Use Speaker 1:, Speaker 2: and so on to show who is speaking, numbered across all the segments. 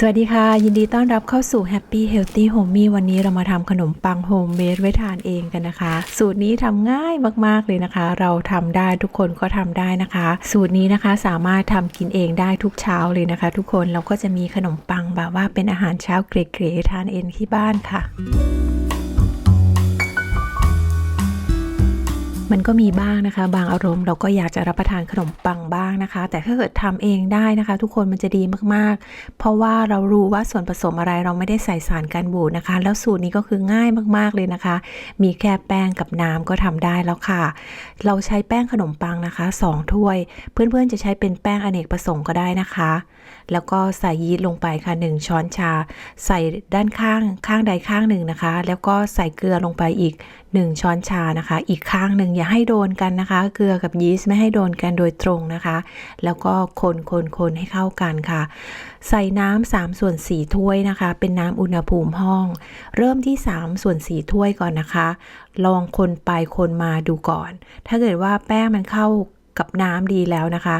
Speaker 1: สวัสดีค่ะ ยินดีต้อนรับเข้าสู่ Happy Healthy Homey วันนี้เรามาทำขนมปังโฮมเมดไว้ทานเองกันนะคะ สูตรนี้ทำง่ายมากๆเลยนะคะ เราทำได้ทุกคนก็ทำได้นะคะ สูตรนี้นะคะสามารถทำกินเองได้ทุกเช้าเลยนะคะ ทุกคนเราก็จะมีขนมปังแบบว่าเป็นอาหารเช้าเกรดๆทานเองที่บ้านค่ะ มันก็มีบ้างนะคะ บางอารมณ์เราก็อยากจะรับประทานขนมปังบ้างนะคะ แต่ถ้าเกิดทำเองได้นะคะ ทุกคนมันจะดีมากๆ เพราะว่าเรารู้ว่าส่วนผสมอะไรเราไม่ได้ใส่สารกันบูดนะคะ แล้วสูตรนี้ก็คือง่ายมากๆเลยนะคะ มีแค่แป้งกับน้ำก็ทำได้แล้วค่ะ เราใช้แป้งขนมปังนะคะ 2 ถ้วย เพื่อนๆจะใช้เป็นแป้งอเนกประสงค์ก็ได้นะคะ แล้วก็ใส่ยีสต์ลงไปค่ะ 1 ช้อนชา ใส่ด้านข้างข้างใดข้างหนึ่งนะคะ แล้วก็ใส่เกลือลงไปอีก 1 ช้อนชานะคะ อีกข้างหนึ่งอย่าให้โดนกันนะคะ เกลือกับยีสต์ไม่ให้โดนกันโดยตรงนะคะ แล้วก็คนคนคนให้เข้ากันค่ะ ใส่น้ำ3ส่วน4ถ้วยนะคะ เป็นน้ำอุณหภูมิห้อง เริ่มที่ 3 ส่วน4ถ้วยก่อนนะคะ ลองคนไปคนมาดูก่อน ถ้าเกิดว่าแป้งมันเข้ากับน้ำดีแล้วนะคะ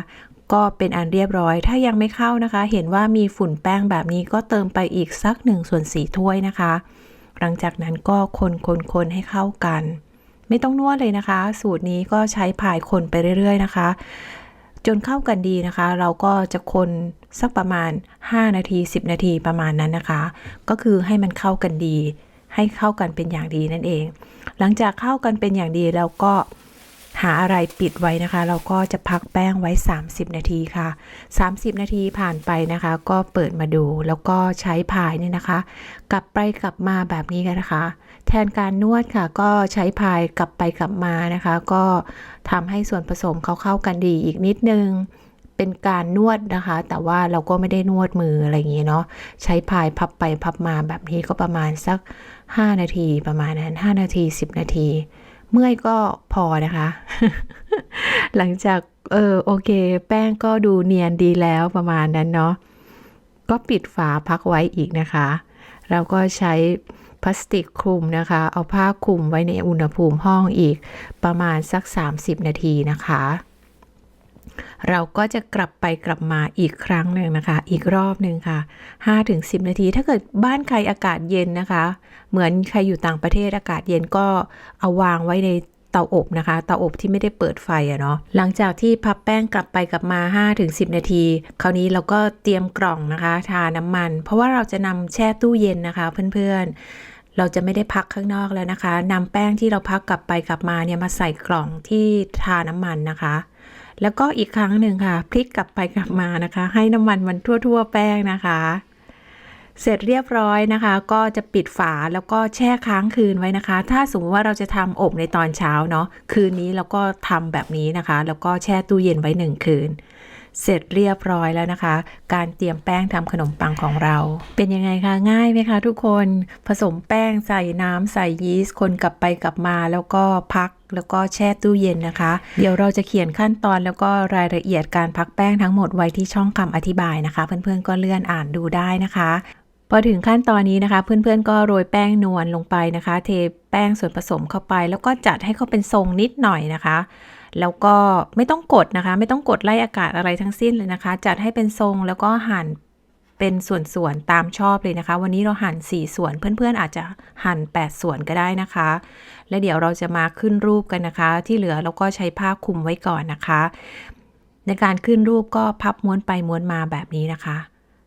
Speaker 1: ก็เป็นอันเรียบร้อย ถ้ายังไม่เข้านะคะ เห็นว่ามีฝุ่นแป้งแบบนี้ก็เติมไปอีกสัก1ส่วน4ถ้วยนะคะ หลังจากนั้นก็คนคนคนให้เข้ากัน ไม่ต้องนวดเลยนะคะ สูตรนี้ก็ใช้พายคนไปเรื่อย ๆ นะคะ จนเข้ากันดีนะคะ เราก็จะคนสักประมาณ 5 นาที 10 นาทีประมาณนั้นนะคะ ก็คือให้มันเข้ากันดี ให้เข้ากันเป็นอย่างดีนั่นเอง หลังจากเข้ากันเป็นอย่างดีแล้วก็ หาอะไรปิดไว้นะคะ เราก็จะพักแป้งไว้ 30 นาทีค่ะ 30 นาทีผ่านไปนะคะ ก็เปิดมาดูแล้วก็ใช้พายเนี่ยนะคะ กลับไปกลับมาแบบนี้กันนะคะ แทนการนวดค่ะ ก็ใช้พายกลับไปกลับมานะคะ ก็ทำให้ส่วนผสมเขาเข้ากันดีอีกนิดนึงเป็นการนวดนะคะ แต่ว่าเราก็ไม่ได้นวดมืออะไรอย่างเงี้เนาะใช้พายพับไปพับมาแบบนี้ก็ประมาณสัก 5 นาทีประมาณนั้น 5 นาที 10 นาที เมื่อยก็พอนะคะ หลังจากเออโอเค แป้งก็ดูเนียนดีแล้วประมาณนั้นเนาะก็ปิดฝาพักไว้อีกนะคะ เราก็ใช้พลาสติกคลุมนะคะ เอาผ้าคลุมไว้ในอุณหภูมิห้องอีกประมาณสัก 30 นาทีนะคะ เราก็จะกลับไปกลับมาอีกครั้งหนึ่งนะคะ อีกรอบหนึ่งค่ะ 5-10 นาที ถ้าเกิดบ้านใครอากาศเย็นนะคะ เหมือนใครอยู่ต่างประเทศอากาศเย็นก็เอาวางไว้ในเตาอบนะคะ เตาอบที่ไม่ได้เปิดไฟอะเนาะ หลังจากที่พับแป้งกลับไปกลับมา 5-10 นาที คราวนี้เราก็เตรียมกล่องนะคะ ทาน้ำมัน เพราะว่าเราจะนำแช่ตู้เย็นนะคะ เพื่อนๆ เราจะไม่ได้พักข้างนอกแล้วนะคะนำแป้งที่เราพักกลับไปกลับมาเนี่ยมาใส่กล่องที่ทาน้ำมันนะคะ แล้วก็อีกครั้งหนึ่งค่ะ พลิกกลับไปกลับมานะคะ ให้น้ำมันมันทั่ว ๆ แป้งนะคะ เสร็จเรียบร้อยนะคะ ก็จะปิดฝาแล้วก็แช่ค้างคืนไว้นะคะ ถ้าสมมติว่าเราจะทำอบในตอนเช้าเนาะคืนนี้เราก็ทำแบบนี้นะคะ แล้วก็แช่ตู้เย็นไว้หนึ่งคืน เสร็จเรียบร้อยแล้วนะคะ การเตรียมแป้งทำขนมปังของเรา เป็นยังไงคะ ง่ายไหมคะทุกคนผสมแป้งใส่น้ำใส่ยีสต์คนกลับไปกลับมาแล้วก็พักแล้วก็แช่ตู้เย็นนะคะ เดี๋ยวเราจะเขียนขั้นตอนแล้วก็รายละเอียดการพักแป้งทั้งหมดไว้ที่ช่องคำอธิบายนะคะ เพื่อนๆก็เลื่อนอ่านดูได้นะคะพอถึงขั้นตอนนี้นะคะ เพื่อนๆก็โรยแป้งนวลลงไปนะคะ เทแป้งส่วนผสมเข้าไป แล้วก็จัดให้เขาเป็นทรงนิดหน่อยนะคะ แล้วก็ไม่ต้องกดนะคะ ไม่ต้องกดไล่อากาศอะไรทั้งสิ้นเลยนะคะ จัดให้เป็นทรงแล้วก็หั่นเป็นส่วนๆตามชอบเลยนะคะ วันนี้เราหั่น 4 ส่วนเพื่อนๆ อาจจะหั่น 8 ส่วนก็ได้นะคะ แล้วเดี๋ยวเราจะมาขึ้นรูปกันนะคะ ที่เหลือเราก็ใช้ผ้าคลุมไว้ก่อนนะคะ ในการขึ้นรูปก็พับม้วนไปม้วนมาแบบนี้นะคะ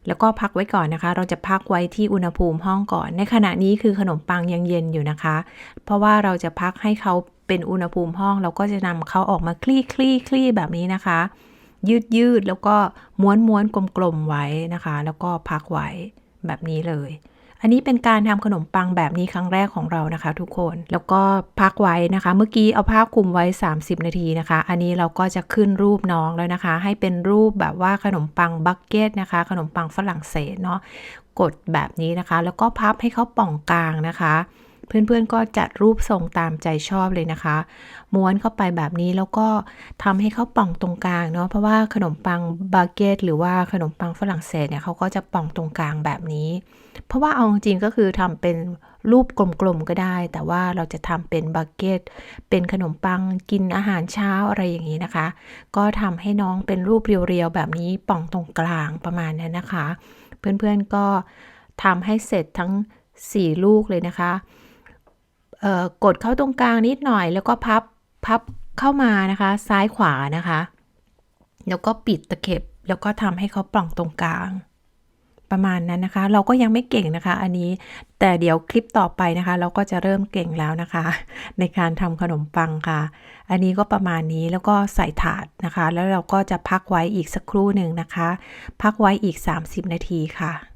Speaker 1: แล้วก็พักไว้ก่อนนะคะ เราจะพักไว้ที่อุณหภูมิห้องก่อน ในขณะนี้คือขนมปังยังเย็นอยู่นะคะ เพราะว่าเราจะพักให้เขา เป็นอุณหภูมิห้อง เราก็จะนำเขาออกมาคลี่คลี่คลี่แบบนี้นะคะ ยืดยืดแล้วก็ม้วนม้วนกลมๆไว้นะคะ แล้วก็พักไว้แบบนี้เลย อันนี้เป็นการทำขนมปังแบบนี้ครั้งแรกของเรานะคะ ทุกคนแล้วก็พักไว้นะคะ เมื่อกี้เอาผ้าคลุมไว้ 30 นาทีนะคะ อันนี้เราก็จะขึ้นรูปน้องแล้วนะคะ ให้เป็นรูปแบบว่าขนมปังบักเก็ตนะคะ ขนมปังฝรั่งเศสเนาะกดแบบนี้นะคะ แล้วก็พับให้เขาป่องกลางนะคะ เพื่อนๆก็จัดรูปทรงตามใจชอบเลยนะคะ ม้วนเข้าไปแบบนี้แล้วก็ทำให้เขาป่องตรงกลางเนาะเพราะว่าขนมปังบาเกตหรือว่าขนมปังฝรั่งเศสเนี่ยเขาก็จะป่องตรงกลางแบบนี้ เพราะว่าเอาจริงก็คือทำเป็นรูปกลมๆก็ได้ แต่ว่าเราจะทำเป็นบาเกตเป็นขนมปังกินอาหารเช้าอะไรอย่างนี้นะคะ ก็ทำให้น้องเป็นรูปเรียวๆแบบนี้ป่องตรงกลางประมาณนั้นนะคะ เพื่อนๆก็ทำให้เสร็จทั้ง 4 ลูกเลยนะคะ กดเข้าตรงกลางนิดหน่อย แล้วก็พับพับเข้ามานะคะ ซ้ายขวานะคะ แล้วก็ปิดตะเข็บ แล้วก็ทำให้เขาปล่องตรงกลาง ประมาณนั้นนะคะ เราก็ยังไม่เก่งนะคะ อันนี้แต่เดี๋ยวคลิปต่อไปนะคะ เราก็จะเริ่มเก่งแล้วนะคะ ในการทำขนมปังค่ะ อันนี้ก็ประมาณนี้แล้วก็ใส่ถาดนะคะ แล้วเราก็จะพักไว้อีกสักครู่หนึ่งนะคะ พักไว้อีก 30 นาทีค่ะ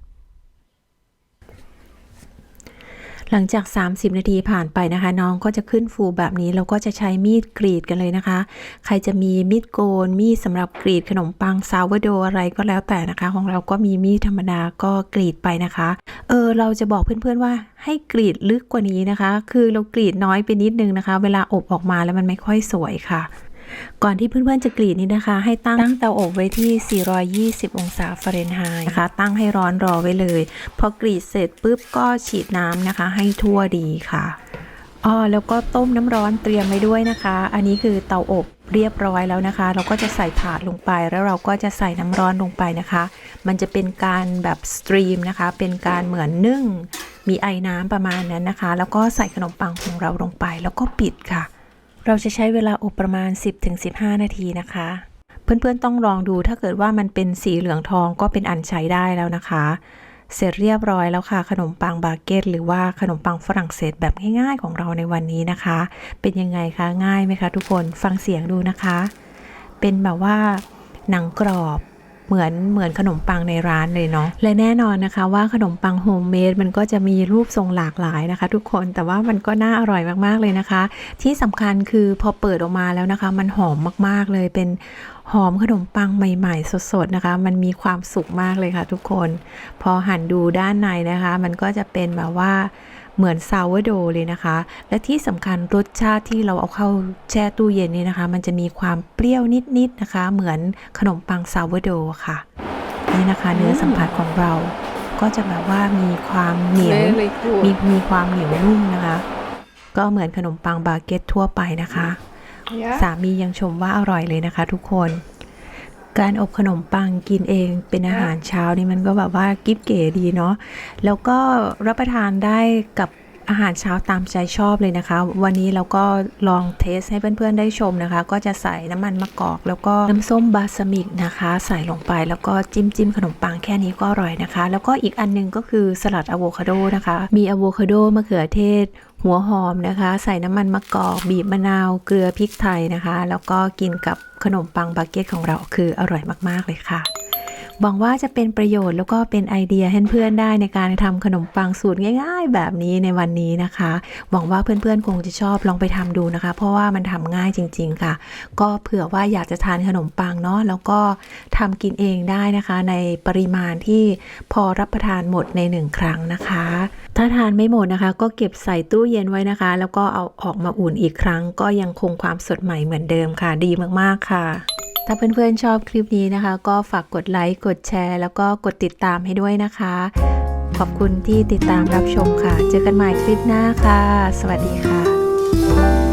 Speaker 1: หลังจาก 30 นาทีผ่านไปนะคะ น้องก็จะขึ้นฟูแบบนี้เราก็จะใช้มีดกรีดกันเลยนะคะ ใครจะมีมีดโกน มีดสำหรับกรีดขนมปังซาวโดอะไรก็แล้วแต่นะคะ ของเราก็มีมีดธรรมดาก็กรีดไปนะคะ เออเราจะบอกเพื่อนๆว่าให้กรีดลึกกว่านี้นะคะ คือเรากรีดน้อยไปนิดนึงนะคะ เวลาอบออกมาแล้วมันไม่ค่อยสวยค่ะ ก่อนที่เพื่อนๆจะกรีดนี่นะคะ ให้ตั้งตั้งเตาอบไว้ที่ 420 องศาฟาเรนไฮต์นะคะ ตั้งให้ร้อนรอไว้เลย พอกรีดเสร็จปุ๊บก็ฉีดน้ำนะคะ ให้ทั่วดีค่ะอ๋อแล้วก็ต้มน้ำร้อนเตรียมไว้ด้วยนะคะ อันนี้คือเตาอบเรียบร้อยแล้วนะคะ เราก็จะใส่ถาดลงไปแล้วเราก็จะใส่น้ำร้อนลงไปนะคะ มันจะเป็นการแบบสตรีมนะคะ เป็นการเหมือนนึ่ง มีไอน้ำประมาณนั้นนะคะ แล้วก็ใส่ขนมปังของเราลงไป แล้วก็ปิดค่ะ เราจะใช้เวลาอบประมาณ 10-15 นาทีนะคะ เพื่อนๆต้องลองดูถ้าเกิดว่ามันเป็นสีเหลืองทองก็เป็นอันใช้ได้แล้วนะคะ เสร็จเรียบร้อยแล้วค่ะ ขนมปังบาเกตหรือว่าขนมปังฝรั่งเศสแบบง่ายๆของเราในวันนี้นะคะ เป็นยังไงคะง่ายไหมคะ ทุกคนฟังเสียงดูนะคะ เป็นแบบว่าหนังกรอบ เหมือนเหมือนขนมปังในร้านเลยเนาะและแน่นอนนะคะว่าขนมปังโฮมเมดมันก็จะมีรูปทรงหลากหลายนะคะ ทุกคนแต่ว่ามันก็น่าอร่อยมากๆเลยนะคะ ที่สำคัญคือพอเปิดออกมาแล้วนะคะ มันหอมมากๆเลยเป็นหอมขนมปังใหม่ๆ สดๆนะคะ มันมีความสุขมากเลยค่ะ ทุกคน พอหั่นดูด้านในนะคะ มันก็จะเป็นแบบว่า เหมือนซาวโดเลยนะคะ และที่สำคัญรสชาติที่เราเอาเข้าแช่ตู้เย็นนี่นะคะ มันจะมีความเปรี้ยวนิดๆนะคะ เหมือนขนมปังซาวโดค่ะ นี่นะคะเนื้อสัมผัสของเราก็จะแบบว่ามีความเหนียว
Speaker 2: Very good.
Speaker 1: มีมีความเหนียวนุ่มนะคะ ก็เหมือนขนมปังบาเก็ตทั่วไปนะคะ
Speaker 2: Yeah.
Speaker 1: สามียังชมว่าอร่อยเลยนะคะทุกคน การอบขนมปังกินเองเป็นอาหารเช้านี่มันก็แบบว่ากิ๊บเก๋ดีเนาะแล้วก็รับประทานได้กับอาหารเช้าตามใจชอบเลยนะคะ วันนี้เราก็ลองเทสให้เพื่อนๆได้ชมนะคะ ก็จะใส่น้ำมันมะกอก แล้วก็น้ำส้มบาสมิกนะคะ ใส่ลงไปแล้วก็จิ้มจิ้มขนมปังแค่นี้ก็อร่อยนะคะ แล้วก็อีกอันหนึงก็คือสลัดอะโวคาโดนะคะ มีอะโวคาโดมะเขือเทศ หัวหอมนะคะ ใส่น้ำมันมะกอกบีบมะนาว เกลือพริกไทยนะคะ แล้วก็กินกับขนมปังบาเก็ตของเราคืออร่อยมาก ๆ เลยค่ะ หวังว่าจะเป็นประโยชน์แล้วก็เป็นไอเดียให้เพื่อนได้ในการทำขนมปังสูตรง่าย ๆ แบบนี้ในวันนี้นะคะ หวังว่าเพื่อนๆคงจะชอบลองไปทำดูนะคะ เพราะว่ามันทำง่ายจริง ๆ ค่ะ ก็เผื่อว่าอยากจะทานขนมปังเนาะแล้วก็ทำกินเองได้นะคะ ในปริมาณที่พอรับประทานหมดในหนึ่งครั้งนะคะ ถ้าทานไม่หมดนะคะ ก็เก็บใส่ตู้เย็นไว้นะคะ แล้วก็เอาออกมาอุ่นอีกครั้ง ก็ยังคงความสดใหม่เหมือนเดิมค่ะ ดีมากๆค่ะ ถ้าเพื่อนๆชอบคลิปนี้นะคะ ก็ฝากกดไลค์ กดแชร์ แล้วก็กดติดตามให้ด้วยนะคะ ขอบคุณที่ติดตามรับชมค่ะ เจอกันใหม่คลิปหน้าค่ะ สวัสดีค่ะ